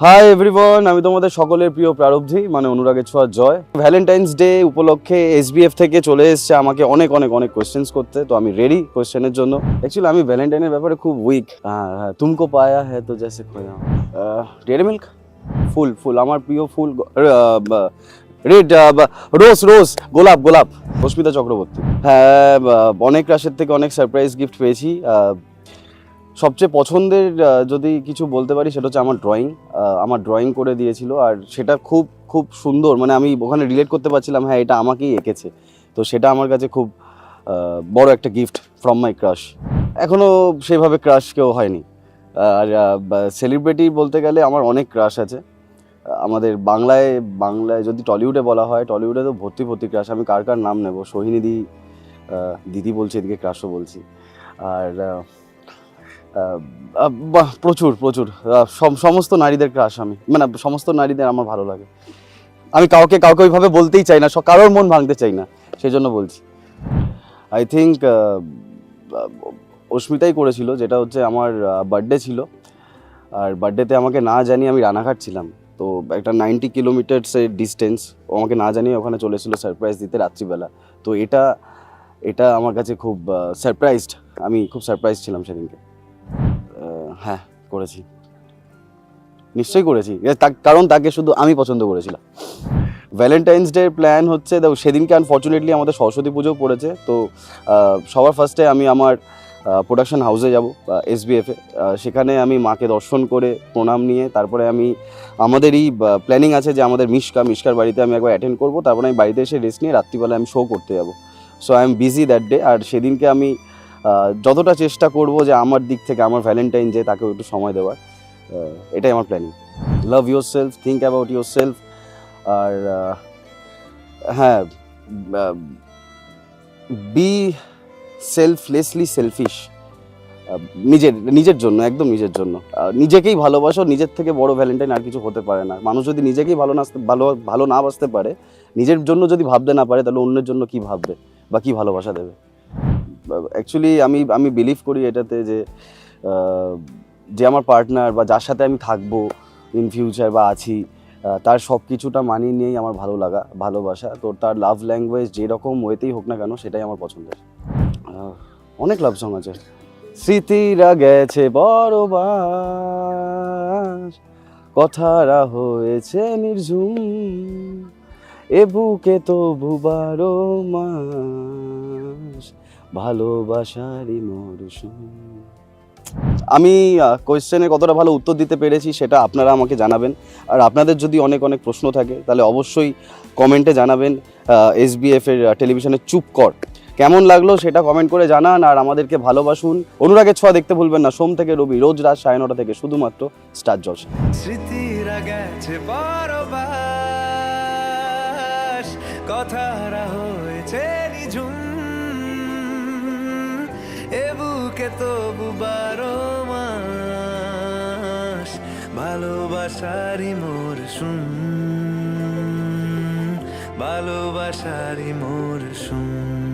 Hi everyone আমি তোমাদের সকলের প্রিয় প্রারব্ধি মানে অনুরাগের ছোঁয়া জয়। ভ্যালেন্টাইন্স ডে উপলক্ষে এসবিএফ থেকে চলে এসেছে আমাকে অনেক অনেক অনেক কোয়েশ্চেন্স করতে। তো আমি রেডি কোয়েশ্চেনের জন্য। অ্যাকচুয়ালি আমি ভ্যালেন্টাইনের ব্যাপারে খুব উইক হ্যাঁ তুমকো পায়া হ্যাঁ তো জেসে খোয়া। ডেয়ারি মিল্ক ফুল ফুল আমার প্রিয় ফুল রেড রোজ রোজ গোলাপ গোলাপ রশ্মিতা চক্রবর্তী। হ্যাঁ অনেক রাশের থেকে অনেক সারপ্রাইজ গিফট পেয়েছি। সবচেয়ে পছন্দের যদি কিছু বলতে পারি সেটা হচ্ছে আমার ড্রয়িং আমার ড্রয়িং করে দিয়েছিল আর সেটা খুব খুব সুন্দর। মানে আমি ওখানে রিলেট করতে পারছিলাম হ্যাঁ এটা আমাকেই এঁকেছে। তো সেটা আমার কাছে খুব বড় একটা গিফট ফ্রম মাই ক্রাশ এখনও সেভাবে ক্রাশ কেউ হয়নি। আর সেলিব্রিটি বলতে গেলে আমার অনেক ক্রাশ আছে। আমাদের বাংলায় বাংলায় যদি টলিউডে বলা হয়, টলিউডে তো ভর্তি ভর্তি ক্রাশ আমি কার কার নাম নেব? সোহিনীদি দিদি বলছি, এদিকে ক্রাশও বলছি। আর বাহ, প্রচুর প্রচুর। সমস্ত নারীদের ক্রাশ আমি মানে সমস্ত নারীদের আমার ভালো লাগে। আমি কাউকে কাউকে ওইভাবে বলতেই চাই না কারোর মন ভাঙতে চাই না সেই জন্য বলছি আই থিঙ্ক অস্মিতাই করেছিল, যেটা হচ্ছে আমার বার্থডে ছিল। আর বার্থডেতে আমাকে না জানিয়ে আমি রানাঘাট ছিলাম। তো একটা নাইনটি কিলোমিটার্সের ডিস্টেন্স ও আমাকে না জানিয়ে ওখানে চলে এসেছিল সারপ্রাইজ দিতে রাত্রিবেলা। তো এটা এটা আমার কাছে খুব সারপ্রাইজড আমি খুব সারপ্রাইজ ছিলাম সেদিনকে। হ্যাঁ করেছি। নিশ্চয়ই করেছি। কারণ তাকে শুধু আমি পছন্দ করেছিলাম। ভ্যালেন্টাইন্স ডে প্ল্যান হচ্ছে, দেখো, সেদিনকে আনফর্চুনেটলি আমাদের সরস্বতী পুজো পড়েছে, তো সবার ফার্স্টে আমি আমার প্রোডাকশন হাউসে যাব এসবিএফে সেখানে আমি মাকে দর্শন করে প্রণাম নিয়ে, তারপরে আমি আমাদেরই প্ল্যানিং আছে যে আমাদের মিশকা, মিশকার বাড়িতে আমি একবার অ্যাটেন্ড করব, তারপরে আমি বাড়িতে এসে রেস্ট নিয়ে রাত্রিবেলা আমি শো করতে যাব। So I am busy that day আর সেদিনকে আমি যতটা চেষ্টা করব যে আমার দিক থেকে, আমার ভ্যালেন্টাইন যে তাকে একটু সময় দেওয়ার এটাই আমার planning love yourself think about yourself আর হ্যাঁ বি সেলফলেসলি সেলফিশ নিজের নিজের জন্য, একদম নিজের জন্য। নিজেকেই ভালোবাসো, নিজের থেকে বড় ভ্যালেন্টাইন আর কিছু হতে পারে না। মানুষ যদি নিজেকেই ভালো না ভালো ভালো না বাসতে পারে, নিজের জন্য যদি ভাবতে না পারে, তাহলে অন্যের জন্য কি ভাববে বা কি ভালোবাসা দেবে? অ্যাকচুয়ালি আমি আমি বিলিভ করি এটাতে যে যে আমার পার্টনার বা যার সাথে আমি থাকব ইন ফিউচার বা আছি তার সব কিছুটা মানিয়ে নিয়েই আমার ভালো লাগা, ভালোবাসা। তো তার লাভ ল্যাঙ্গুয়েজ যেরকম ওয়েতেই হোক না কেন সেটাই আমার পছন্দের। অনেক লাভ সং আছে। স্মৃতিরা গেছে বড় বাস। কথারা হয়েছে নির্ঝুম। এ বুকে তো বুবারো মাস। ভালোবাসারই মরশুম। আমি কোয়েশ্চেনে কতটা ভালো উত্তর দিতে পেরেছি সেটা আপনারা আমাকে জানাবেন। আর আপনাদের যদি অনেক অনেক প্রশ্ন থাকে, তাহলে অবশ্যই কমেন্টে জানাবেন এসবিএফ এর টেলিভিশনে চুপ কর। কেমন লাগল সেটা কমেন্ট করে জানান, আর আমাদেরকে ভালোবাসুন। অনুরাগের ছোঁয়া দেখতে ভুলবেন না, সোম থেকে রবি, রোজ রাত সাড়ে নটা থেকে শুধুমাত্র স্টার জলসা গেছে বরবাস এ বুকে তবু বারো মাস ভালোবাসারি মোর শুন ভালোবাসারি মোর শুন